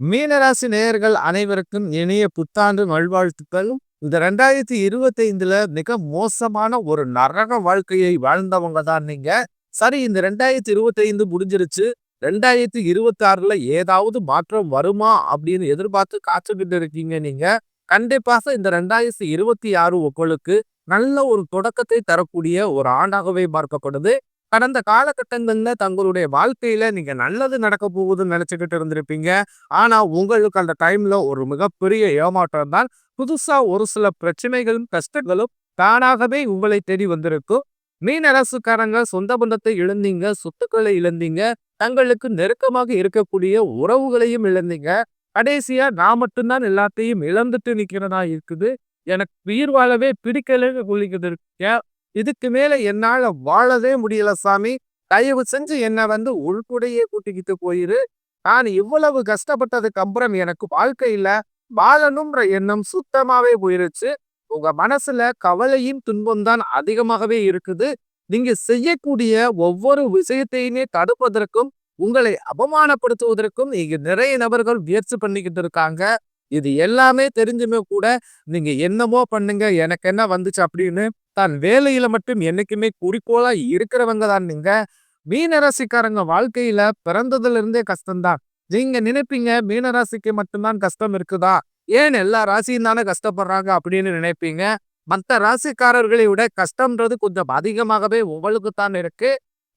மீனராசி நேயர்கள் அனைவருக்கும் இனிய புத்தாண்டு நல்வாழ்த்துக்கள் இந்த ரெண்டாயிரத்தி இருபத்தி ஐந்துல மிக மோசமான ஒரு நரக வாழ்க்கையை வாழ்ந்தவங்க தான் நீங்க. சரி இந்த ரெண்டாயிரத்தி இருபத்தி ஐந்து முடிஞ்சிருச்சு. ரெண்டாயிரத்தி இருபத்தி ஆறுல ஏதாவது மாற்றம் வருமா அப்படின்னு எதிர்பார்த்து காத்துக்கிட்டு இருக்கீங்க நீங்க. கண்டிப்பாக இந்த ரெண்டாயிரத்தி இருபத்தி ஆறு உங்களுக்கு நல்ல ஒரு தொடக்கத்தை தரக்கூடிய ஒரு ஆண்டாகவே பார்க்கப்படுது கடந்த காலகட்டங்கள்ல தங்களுடைய வாழ்க்கையில நீங்க நல்லது நடக்க போகுதுன்னு நினைச்சுக்கிட்டு இருந்திருப்பீங்க. ஆனா உங்களுக்கு அந்த டைம்ல ஒரு மிகப்பெரிய ஏமாற்றம் தான். புதுசா ஒரு சில பிரச்சனைகளும் கஷ்டங்களும் தானாகவே உங்களை தேடி வந்திருக்கும். மீன் அரசுக்காரங்க சொந்த பந்தத்தை இழந்தீங்க சொத்துக்களை இழந்தீங்க தங்களுக்கு நெருக்கமாக இருக்கக்கூடிய உறவுகளையும் இழந்தீங்க. கடைசியா நான் மட்டும்தான் எல்லாத்தையும் இழந்துட்டு நிக்கிறதா இருக்குது. எனக்கு உயிர் வாழவே பிடிக்கலன்னு சொல்லிக்கிட்டு இருக்கேன் இதுக்கு மேல என்னால வாழவே முடியல சாமி. தயவு செஞ்சு என்னை வந்து உள்கூடையே கூட்டிக்கிட்டு போயிரு. நான் இவ்வளவு கஷ்டப்பட்டதுக்கு அப்புறம் எனக்கு வாழ்க்கையில வாழணும்ன்ற எண்ணம் சுத்தமாவே போயிருச்சு. உங்க மனசுல கவலையும் துன்பம் தான் அதிகமாகவே இருக்குது. நீங்க செய்யக்கூடிய ஒவ்வொரு விஷயத்தையுமே தடுப்பதற்கும் உங்களை அவமானப்படுத்துவதற்கும் இங்க நிறைய நபர்கள் முயற்சி பண்ணிக்கிட்டு இருக்காங்க. இது எல்லாமே தெரிஞ்சுமே கூட நீங்க என்னமோ பண்ணுங்க எனக்கு என்ன வந்துச்சு அப்படின்னு தான் வேலையில மட்டும் என்னைக்குமே குறிக்கோளா இருக்கிறவங்க தான் நீங்க. மீனராசிக்காரங்க வாழ்க்கையில பிறந்ததுல இருந்தே கஷ்டம்தான். நீங்க நினைப்பீங்க மீனராசிக்கு மட்டும்தான் கஷ்டம் இருக்குதா? ஏன் எல்லா ராசியும் தானே கஷ்டப்படுறாங்க அப்படின்னு நினைப்பீங்க? மற்ற ராசிக்காரர்களை விட கஷ்டம்ன்றது கொஞ்சம் அதிகமாகவே உங்களுக்கு தான் இருக்கு.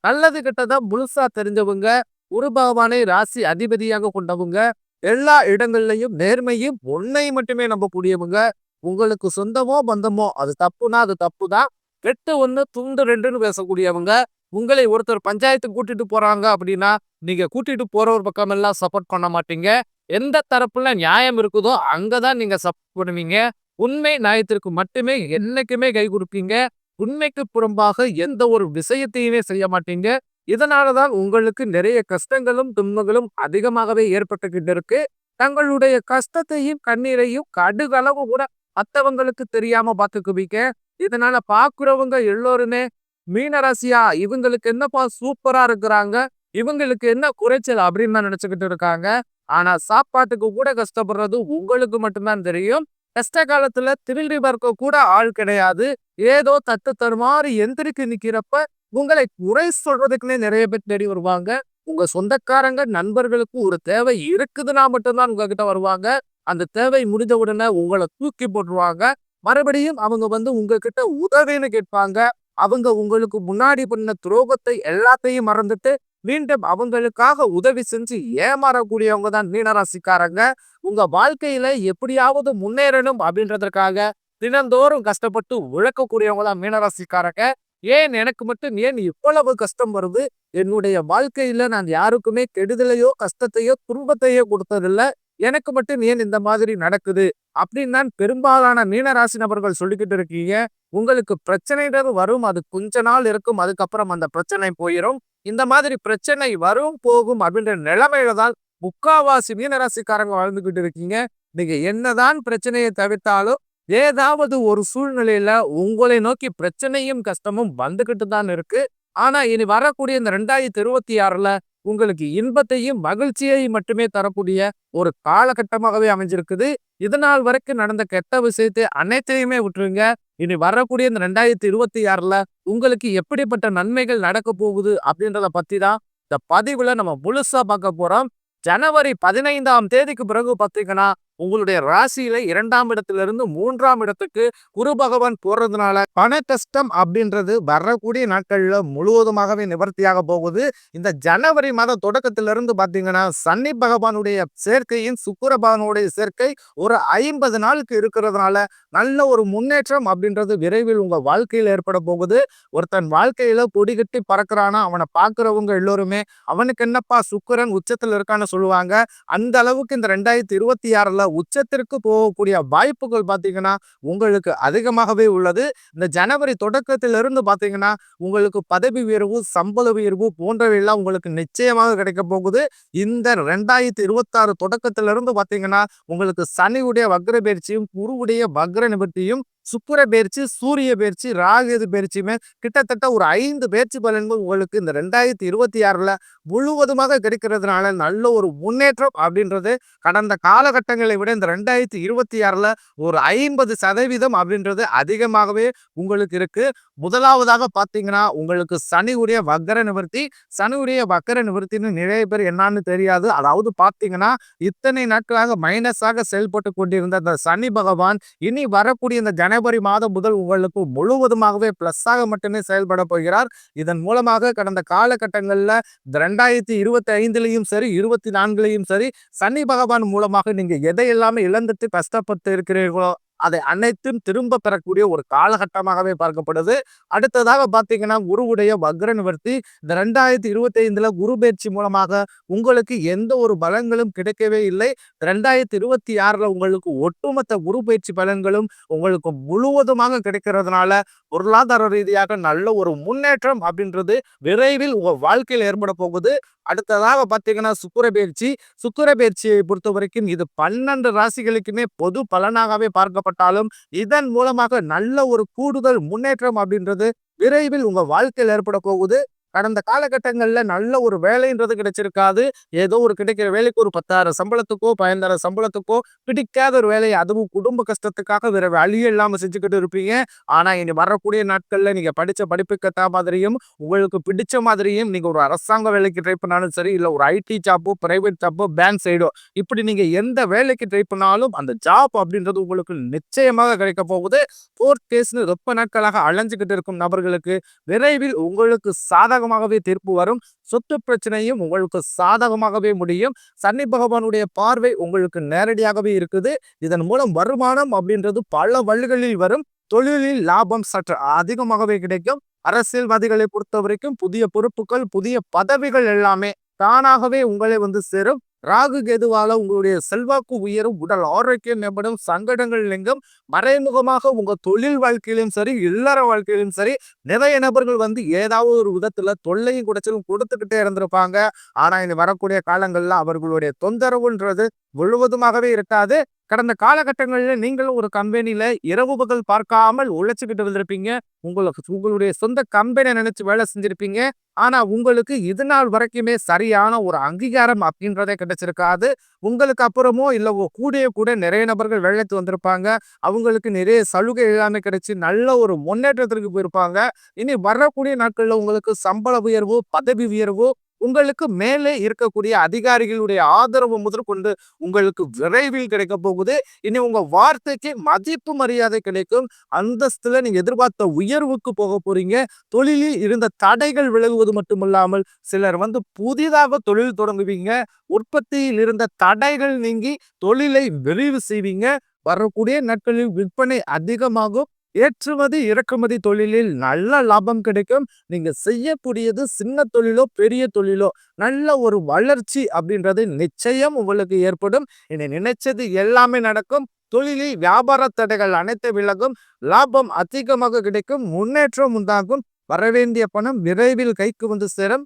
நல்லது கிட்டதான் முழுசா தெரிஞ்சவங்க குரு பகவானை ராசி அதிபதியாக கொண்டவங்க எல்லா இடங்கள்லையும் நேர்மையும் ஒன்னையும் மட்டுமே நம்பக்கூடியவங்க உங்களுக்கு சொந்தமோ பந்தமோ அது தப்புனா அது தப்பு தான் வெட்டு ஒன்று துண்டு ரெண்டுன்னு பேசக்கூடியவங்க உங்களை ஒருத்தர் பஞ்சாயத்துக்கு கூட்டிட்டு போறாங்க அப்படின்னா நீங்க கூட்டிட்டு போறவர் பக்கம் எல்லாம் சப்போர்ட் பண்ண மாட்டீங்க. எந்த தரப்புல நியாயம் இருக்குதோ அங்கதான் நீங்க சப்போர்ட் பண்ணுவீங்க. உண்மை நியாயத்திற்கு மட்டுமே என்னைக்குமே கை கொடுப்பீங்க. உண்மைக்கு புறம்பாக எந்த ஒரு விஷயத்தையுமே செய்ய மாட்டீங்க. இதனால தான் உங்களுக்கு நிறைய கஷ்டங்களும் துன்பங்களும் அதிகமாகவே ஏற்பட்டுக்கிட்டு இருக்கு தங்களுடைய கஷ்டத்தையும் கண்ணீரையும் கடுகளவு கூட மற்றவங்களுக்கு தெரியாம பாத்துக்குவீங்க இதனால பாக்குறவங்க எல்லோருமே மீனராசியா இவங்களுக்கு என்னப்பா சூப்பரா இருக்கிறாங்க இவங்களுக்கு என்ன குறைச்சல் அப்படின்னு தான் நினைச்சுக்கிட்டு இருக்காங்க. ஆனா சாப்பாட்டுக்கு கூட கஷ்டப்படுறது உங்களுக்கு மட்டும்தான் தெரியும். கஷ்ட காலத்துல திருடி பார்க்க கூட ஆள் கிடையாது. ஏதோ தத்து தருமாறு எந்திரிக்கு நிக்கிறப்ப உங்களை குறை சொல்றதுக்குன்னே நிறைய பேர் தேடி வருவாங்க. உங்க சொந்தக்காரங்க நண்பர்களுக்கு ஒரு தேவை இருக்குதுன்னா மட்டும்தான் உங்ககிட்ட வருவாங்க. அந்த தேவை முடிஞ்ச உடனே உங்களை தூக்கி போட்டுருவாங்க. மறுபடியும் அவங்க வந்து உங்ககிட்ட உதவின்னு கேட்பாங்க. அவங்க உங்களுக்கு முன்னாடி பண்ண துரோகத்தை எல்லாத்தையும் மறந்துட்டு மீண்டும் அவங்களுக்காக உதவி செஞ்சு ஏமாறக்கூடியவங்க தான் மீனராசிக்காரங்க. உங்க வாழ்க்கையில எப்படியாவது முன்னேறணும் அப்படின்றதற்காக தினந்தோறும் கஷ்டப்பட்டு உழைக்கக்கூடியவங்க தான் மீனராசிக்காரங்க. ஏன் எனக்கு மட்டும் ஏன் இவ்வளவு கஷ்டம் வருது? என்னுடைய வாழ்க்கையில நான் யாருக்குமே கெடுதலையோ கஷ்டத்தையோ துன்பத்தையோ கொடுத்ததில்ல. எனக்கு மட்டும் ஏன் இந்த மாதிரி நடக்குது? அப்படின்னு தான் பெரும்பாலான மீனராசி நபர்கள் சொல்லிக்கிட்டு இருக்கீங்க. உங்களுக்கு பிரச்சனைகள் வரும் அது கொஞ்ச நாள் இருக்கும் அதுக்கப்புறம் அந்த பிரச்சனை போயிடும் இந்த மாதிரி பிரச்சனை வரும் போகும் அப்படின்ற நிலைமையில தான் முக்காவாசி மீனராசிக்காரங்க வாழ்ந்துகிட்டு இருக்கீங்க. நீங்க என்னதான் பிரச்சனையை தவிர்த்தாலும் ஏதாவது ஒரு சூழ்நிலையில உங்களை நோக்கி பிரச்சனையும் கஷ்டமும் வந்துகிட்டு தான் இருக்கு. ஆனா இனி வரக்கூடிய இந்த ரெண்டாயிரத்தி இருபத்தி ஆறுல உங்களுக்கு இன்பத்தையும் மகிழ்ச்சியையும் மட்டுமே தரக்கூடிய ஒரு காலகட்டமாகவே அமைஞ்சிருக்குது. இதனால் வரைக்கும் நடந்த கெட்ட விஷயத்தை அனைத்தையுமே விட்டுருங்க. இனி வரக்கூடிய இந்த ரெண்டாயிரத்தி இருபத்தி ஆறுல உங்களுக்கு எப்படிப்பட்ட நன்மைகள் நடக்க போகுது அப்படின்றத பத்தி தான் இந்த பதிவுல நம்ம முழுசா பார்க்க போறோம். ஜனவரி பதினைந்தாம் தேதிக்கு பிறகு பார்த்தீங்கன்னா உங்களுடைய ராசியில இரண்டாம் இடத்துல இருந்து மூன்றாம் இடத்துக்கு குரு பகவான் போறதுனால பண கஷ்டம் அப்படின்றது வரக்கூடிய நாட்கள்ல முழுவதுமாகவே நிவர்த்தியாக போகுது. இந்த ஜனவரி மாத தொடக்கத்திலிருந்து பாத்தீங்கன்னா சன்னி பகவானுடைய சேர்க்கையும் சுக்கர பகவானுடைய சேர்க்கை ஒரு ஐம்பது நாளுக்கு இருக்கிறதுனால நல்ல ஒரு முன்னேற்றம் அப்படின்றது விரைவில் உங்க வாழ்க்கையில் ஏற்பட போகுது. ஒருத்தன் வாழ்க்கையில கொடிகட்டி பறக்கிறானா அவனை பார்க்குறவங்க எல்லோருமே அவனுக்கு என்னப்பா சுக்கரன் உச்சத்தில் இருக்கான்னு சொல்லுவாங்க. அந்த அளவுக்கு இந்த ரெண்டாயிரத்தி இருபத்தி ஆறுல உச்சத்திற்கு போகக்கூடிய வாய்ப்புகள் பார்த்தீங்கன்னா உங்களுக்கு அதிகமாகவே உள்ளது. இந்த ஜனவரி தொடக்கத்திலிருந்து பார்த்தீங்கன்னா உங்களுக்கு பதவி உயர்வு சம்பள உயர்வு போன்றவையெல்லாம் உங்களுக்கு நிச்சயமாக கிடைக்க போகுது. இந்த ரெண்டாயிரத்தி இருபத்தாறு தொடக்கத்திலிருந்து பார்த்தீங்கன்னா உங்களுக்கு சனியுடைய வக்ர பயிற்சியும் குருவுடைய வக்ர நிவர்த்தியும் சுக்கர பயிற்சி சூரிய பயிற்சி ராகு பயிற்சியுமே கிட்டத்தட்ட ஒரு ஐந்து பயிற்சி பலன்கள் உங்களுக்கு இந்த ரெண்டாயிரத்தி இருபத்தி ஆறில் முழுவதுமாக கிடைக்கிறதுனால நல்ல ஒரு முன்னேற்றம் அப்படின்றது கடந்த காலகட்டங்களை விட இந்த ரெண்டாயிரத்தி இருபத்தி ஆறில் ஒரு ஐம்பது சதவீதம் அப்படின்றது அதிகமாகவே உங்களுக்கு இருக்கு. முதலாவதாக பார்த்தீங்கன்னா உங்களுக்கு சனி உரிய வக்கர நிவர்த்தி சனி உரிய வக்கர நிவர்த்தின்னு நிறைய பேர் என்னன்னு தெரியாது. அதாவது பார்த்தீங்கன்னா இத்தனை நாட்களாக மைனஸாக செயல்பட்டு கொண்டிருந்த அந்த சனி பகவான் இனி வரக்கூடிய இந்த ஜனவரி மாதம் முதல் உங்களுக்கு முழுவதுமாகவே பிளஸ்ஸாக மட்டுமே செயல்பட போகிறார். இதன் மூலமாக கடந்த காலகட்டங்களில் ரெண்டாயிரத்தி இருபத்தி ஐந்துலையும் சரி இருபத்தி நான்குலையும் சரி சனி பகவான் மூலமாக நீங்கள் எதையெல்லாமே இழந்துட்டு கஷ்டப்பட்டு இருக்கிறீர்களோ அதை அனைத்தும் திரும்ப பெறக்கூடிய ஒரு காலகட்டமாகவே பார்க்கப்படுது. அடுத்ததாக பார்த்தீங்கன்னா குருவுடைய வக்ர நிவர்த்தி இந்த ரெண்டாயிரத்தி இருபத்தி ஐந்துல குரு பயிற்சி மூலமாக உங்களுக்கு எந்த ஒரு பலன்களும் கிடைக்கவே இல்லை. ரெண்டாயிரத்தி இருபத்தி ஆறுல உங்களுக்கு ஒட்டுமொத்த குரு பயிற்சி பலன்களும் உங்களுக்கு முழுவதுமாக கிடைக்கிறதுனால பொருளாதார ரீதியாக நல்ல ஒரு முன்னேற்றம் அப்படின்றது விரைவில் உங்க வாழ்க்கையில் ஏற்பட போகுது. அடுத்ததாக பார்த்தீங்கன்னா சுக்கர பயிற்சி. சுக்கர பயிற்சியை பொறுத்த வரைக்கும் இது பன்னெண்டு ராசிகளுக்குமே பொது பலனாகவே ஏற்பட்டாலும் இதன் மூலமாக நல்ல ஒரு கூடுதல் முன்னேற்றம் அப்படின்றது விரைவில் உங்க வாழ்க்கையில் ஏற்பட போகுது. கடந்த காலகட்டங்களில் நல்ல ஒரு வேலைன்றது கிடைச்சிருக்காது. ஏதோ ஒரு கிடைக்கிற வேலைக்கு ஒரு பத்தாயிரம் சம்பளத்துக்கோ பதினந்தாயிர சம்பளத்துக்கோ பிடிக்காத ஒரு வேலையை அதுவும் குடும்ப கஷ்டத்துக்காக வேற வழியே இல்லாமல் செஞ்சுக்கிட்டு இருப்பீங்க. ஆனால் இனி வரக்கூடிய நாட்களில் நீங்கள் படித்த படிப்புக்கு ஏற்ற மாதிரியும் உங்களுக்கு பிடிச்ச மாதிரியும் நீங்கள் ஒரு அரசாங்க வேலைக்கு ட்ரை பண்ணாலும் சரி இல்லை ஒரு ஐடி ஜாப்போ பிரைவேட் ஜாப்போ பேங்க் சைடோ இப்படி நீங்கள் எந்த வேலைக்கு ட்ரை பண்ணாலும் அந்த ஜாப் அப்படின்றது உங்களுக்கு நிச்சயமாக கிடைக்க போகுது. ஃபோர்த் கேஸ்னு ரொம்ப நாட்களாக அலைஞ்சுக்கிட்டு இருக்கும் நபர்களுக்கு. விரைவில் உங்களுக்கு சாதக சாதகமாகவே தீர்ப்பு வரும். சொத்து பிரச்சனையும் உங்களுக்கு சாதகமாகவே முடியும். சனி பகவானுடைய பார்வை உங்களுக்கு நேரடியாகவே இருக்குது. இதன் மூலம் வருமானம் அப்படின்றது பல வழிகளில் வரும். தொழிலில் லாபம் சற்று அதிகமாகவே கிடைக்கும். அரசியல்வாதிகளை பொறுத்த வரைக்கும் புதிய பொறுப்புகள் புதிய பதவிகள் எல்லாமே தானாகவே உங்களை வந்து சேரும். ராகு கேதுவால உங்களுடைய செல்வாக்கு உயரும் உடல் ஆரோக்கியம் மேம்படும் சங்கடங்கள் நீங்கும். மறைமுகமாக உங்க தொழில் வாழ்க்கையிலும் சரி இல்லற வாழ்க்கையிலும் சரி நிறைய நபர்கள் வந்து ஏதாவது ஒரு விதத்துல தொல்லையும் குடைச்சலும் கொடுத்துக்கிட்டே இருந்திருப்பாங்க. ஆனா இனி வரக்கூடிய காலங்கள்ல அவர்களுடைய தொந்தரவுன்றது முழுவதுமாகவே இருக்காது. கடந்த காலகட்டங்களில் நீங்களும் ஒரு கம்பெனியில் இரவு பகல் பார்க்காமல் உழைச்சிக்கிட்டு வந்திருப்பீங்க. உங்களுக்கு உங்களுடைய சொந்த கம்பெனியை நினைச்சு வேலை செஞ்சிருப்பீங்க. ஆனா உங்களுக்கு இது நாள் வரைக்குமே சரியான ஒரு அங்கீகாரம் அப்படின்றதே கிடைச்சிருக்காது. உங்களுக்கு அப்புறமோ இல்லை கூடிய கூட நிறைய நபர்கள் வேலைக்கு வந்திருப்பாங்க. அவங்களுக்கு நிறைய சலுகை எல்லாமே கிடைச்சி நல்ல ஒரு முன்னேற்றத்திற்கு போயிருப்பாங்க. இனி வரக்கூடிய நாட்களில் உங்களுக்கு சம்பள உயர்வு பதவி உயர்வு உங்களுக்கு மேலே இருக்கக்கூடிய அதிகாரிகளுடைய ஆதரவு முதற்கொண்டு உங்களுக்கு விரைவில் கிடைக்க போகுது. இனி உங்க வார்த்தைக்கு மதிப்பு மரியாதை கிடைக்கும். அந்தஸ்துல நீங்க எதிர்பார்த்த உயர்வுக்கு போக போறீங்க. தொழிலில் இருந்த தடைகள் விலகுவது மட்டுமல்லாமல் சிலர் வந்து புதிதாக தொழில் தொடங்குவீங்க. உற்பத்தியில் இருந்த தடைகள் நீங்கி தொழிலை விரிவு செய்வீங்க. வரக்கூடிய நாட்களில் விற்பனை அதிகமாகும். ஏற்றுமதி இறக்குமதி தொழிலில் நல்ல லாபம் கிடைக்கும். நீங்க செய்யக்கூடியது சின்ன தொழிலோ பெரிய தொழிலோ நல்ல ஒரு வளர்ச்சி அப்படின்றது நிச்சயம் உங்களுக்கு ஏற்படும். இனி நினைச்சது எல்லாமே நடக்கும். தொழிலில் வியாபார தடைகள் அனைத்து விலகும். லாபம் அதிகமாக கிடைக்கும். முன்னேற்றம் உண்டாகும். வரவேண்டிய பணம் விரைவில் கைக்கு வந்து சேரும்.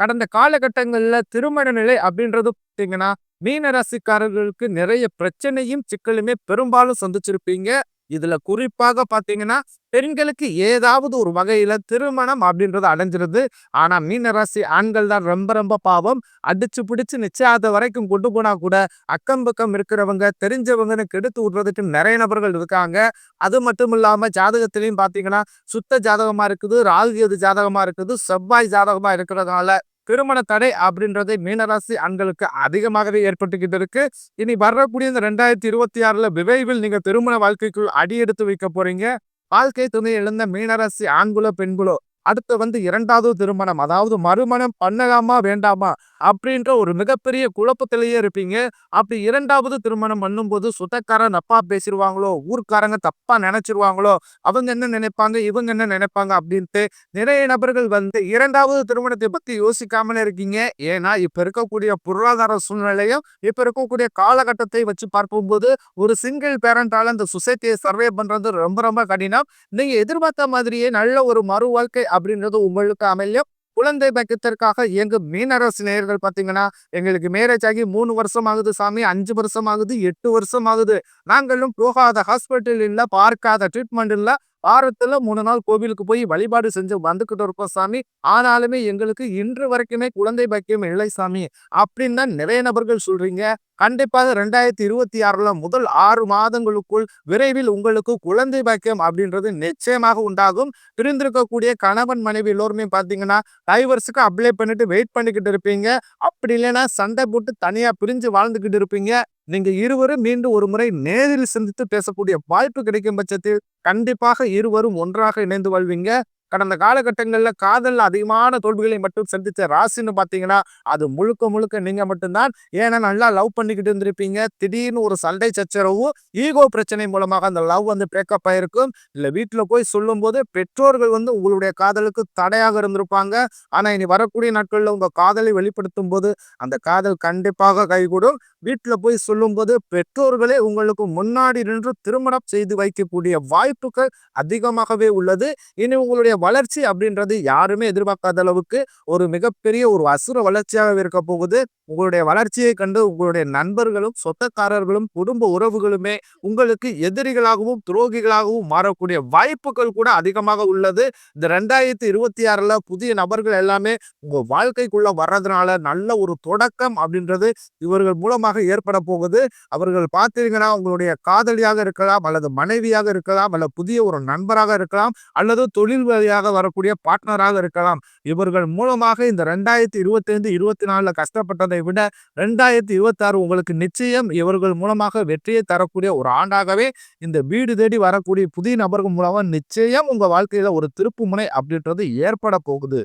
கடந்த காலகட்டங்களில் திருமண நிலை அப்படின்றது பார்த்தீங்கன்னா மீன ராசிக்காரர்களுக்கு நிறைய பிரச்சனையும் சிக்கலுமே பெரும்பாலும் சந்திச்சிருப்பீங்க. இதுல குறிப்பாக பாத்தீங்கன்னா பெண்களுக்கு ஏதாவது ஒரு வகையில திருமணம் அப்படின்றது அடைஞ்சிருது. ஆனா மீனராசி ஆண்கள் தான் ரொம்ப ரொம்ப பாவம். அடிச்சு பிடிச்சு நிச்சயாத வரைக்கும் கொண்டு போனா கூட அக்கம் பக்கம் இருக்கிறவங்க தெரிஞ்சவங்கன்னு கெடுத்து விடுறதுக்கு நிறைய நபர்கள் இருக்காங்க. அது மட்டும் இல்லாம ஜாதகத்திலையும் பாத்தீங்கன்னா சுத்த ஜாதகமா இருக்குது ராகு ஜாதகமா இருக்குது செவ்வாய் ஜாதகமா இருக்கிறதுனால திருமண தடை அப்படின்றது மீனராசி ஆண்களுக்கு அதிகமாகவே ஏற்பட்டுக்கிட்டு இருக்கு. இனி வரக்கூடிய இந்த ரெண்டாயிரத்தி இருபத்தி ஆறுல விரைவில் நீங்க திருமண வாழ்க்கைக்குள் அடி எடுத்து வைக்க போறீங்க. வாழ்க்கை துணை இழந்த மீனராசி ஆண்குலோ பெண்குலோ அடுத்து வந்து இரண்டாவது திருமணம். அதாவது மறுமணம் பண்ணலாமா வேண்டாமா அப்படின்ற ஒரு மிகப்பெரிய குழப்பத்திலேயே இருப்பீங்க. அப்படி இரண்டாவது திருமணம் பண்ணும்போது சுத்தக்காரன் தப்பா பேசிடுவாங்களோ ஊர்க்காரங்க தப்பா நினைச்சிருவாங்களோ அவங்க என்ன நினைப்பாங்க இவங்க என்ன நினைப்பாங்க அப்படின்ட்டு நிறைய நபர்கள் வந்து இரண்டாவது திருமணத்தை பத்தி யோசிக்காமலே இருக்கீங்க. ஏன்னா இப்ப இருக்கக்கூடிய பொருளாதார சூழ்நிலையும் இப்ப இருக்கக்கூடிய காலகட்டத்தை வச்சு பார்க்கும்போது ஒரு சிங்கிள் பேரண்டால இந்த சொசைட்டியை சர்வே பண்றது ரொம்ப ரொம்ப கடினம். நீங்க எதிர்பார்த்த மாதிரியே நல்ல ஒரு மறு வாழ்க்கை அப்படின்றது உங்களுக்கு அமையும் குழந்தை பக்கத்திற்காக எங்கள் மீனரசு நேயர்கள் பார்த்தீங்கன்னா எங்களுக்கு மேரேஜ் ஆகி மூணு வருஷம் ஆகுது சாமி அஞ்சு வருஷம் ஆகுது எட்டு வருஷம் ஆகுது நாங்களும் போகாத ஹாஸ்பிட்டல் இல்லை பார்க்காத ட்ரீட்மெண்ட் இல்லை வாரத்துல மூணு நாள் கோவிலுக்கு போய் வழிபாடு செஞ்சு வந்துகிட்டு இருக்கோம் சாமி. ஆனாலுமே எங்களுக்கு இன்று வரைக்குமே குழந்தை பாக்கியம் இல்லை சாமி. அப்படின்னு தான் நிறைய நபர்கள் சொல்றீங்க. கண்டிப்பாக ரெண்டாயிரத்தி இருபத்தி ஆறுல முதல் ஆறு மாதங்களுக்குள் விரைவில் உங்களுக்கு குழந்தை பாக்கியம் அப்படின்றது நிச்சயமாக உண்டாகும். பிரிந்திருக்கக்கூடிய கணவன் மனைவி எல்லோருமே பார்த்தீங்கன்னா டைவர்ஸுக்கு அப்ளை பண்ணிட்டு வெயிட் பண்ணிக்கிட்டு இருப்பீங்க. அப்படி இல்லைன்னா சண்டை போட்டு தனியா பிரிஞ்சு வாழ்ந்துகிட்டு இருப்பீங்க. நீங்க இருவரும் மீண்டும் ஒரு முறை நேரில் சந்தித்து பேசக்கூடிய வாய்ப்பு கிடைக்கும் பட்சத்தில் கண்டிப்பாக இருவரும் ஒன்றாக இணைந்து வாழ்வீங்க. கடந்த காலகட்டங்களில் காதல் அதிகமான தோல்விகளை மட்டும் சந்தித்த ராசின்னு பார்த்தீங்கன்னா அது முழுக்க முழுக்க நீங்கள் மட்டும்தான். ஏன்னா நல்லா லவ் பண்ணிக்கிட்டு இருந்திருப்பீங்க. திடீர்னு ஒரு சண்டை சச்சரவு ஈகோ பிரச்சனை மூலமாக அந்த லவ் வந்து பிரேக்கப் ஆகிருக்கும் இல்லை வீட்டில் போய் சொல்லும்போது பெற்றோர்கள் வந்து உங்களுடைய காதலுக்கு தடையாக இருந்திருப்பாங்க. ஆனால் இனி வரக்கூடிய நாட்களில் உங்கள் காதலை வெளிப்படுத்தும் போது அந்த காதல் கண்டிப்பாக கைகூடும். வீட்டில் போய் சொல்லும்போது பெற்றோர்களே உங்களுக்கு முன்னாடி நின்று திருமணம் செய்து வைக்கக்கூடிய வாய் வாய்ப்புகள் அதிகமாகவே உள்ளது. இனி உங்களுடைய வளர்ச்சி அப்படின்றது யாருமே எதிர்பார்க்காத அளவுக்கு ஒரு மிகப்பெரிய ஒரு அசுர வளர்ச்சியாக இருக்க போகுது. உங்களுடைய வளர்ச்சியை கண்டு உங்களுடைய நண்பர்களும் சொத்தக்காரர்களும் குடும்ப உறவுகளுமே உங்களுக்கு எதிரிகளாகவும் துரோகிகளாகவும் மாறக்கூடிய வாய்ப்புகள் கூட அதிகமாக உள்ளது. இந்த ரெண்டாயிரத்தி இருபத்தி ஆறுல புதிய நபர்கள் எல்லாமே உங்க வாழ்க்கைக்குள்ள வர்றதுனால நல்ல ஒரு தொடக்கம் அப்படின்றது இவர்கள் மூலமாக ஏற்பட போகுது. அவர்கள் பார்த்தீங்கன்னா உங்களுடைய காதலியாக இருக்கலாம் அல்லது மனைவியாக இருக்கலாம் உங்களை புதிய ஒரு நண்பராக இருக்கலாம் அல்லது தொழில் வழியாக வரக்கூடிய பார்ட்னராக இருக்கலாம். இவர்கள் மூலமாக இந்த ரெண்டாயிரத்தி இருபத்தைந்து இருபத்தி நாலில் கஷ்டப்பட்டதை விட ரெண்டாயிரத்தி இருபத்தாறு உங்களுக்கு நிச்சயம் இவர்கள் மூலமாக வெற்றியை தரக்கூடிய ஒரு ஆண்டாகவே இந்த வீடு தேடி வரக்கூடிய புதிய நபர்கள் மூலமாக நிச்சயம் உங்கள் வாழ்க்கையில் ஒரு திருப்பு முனை அப்படின்றது ஏற்பட போகுது.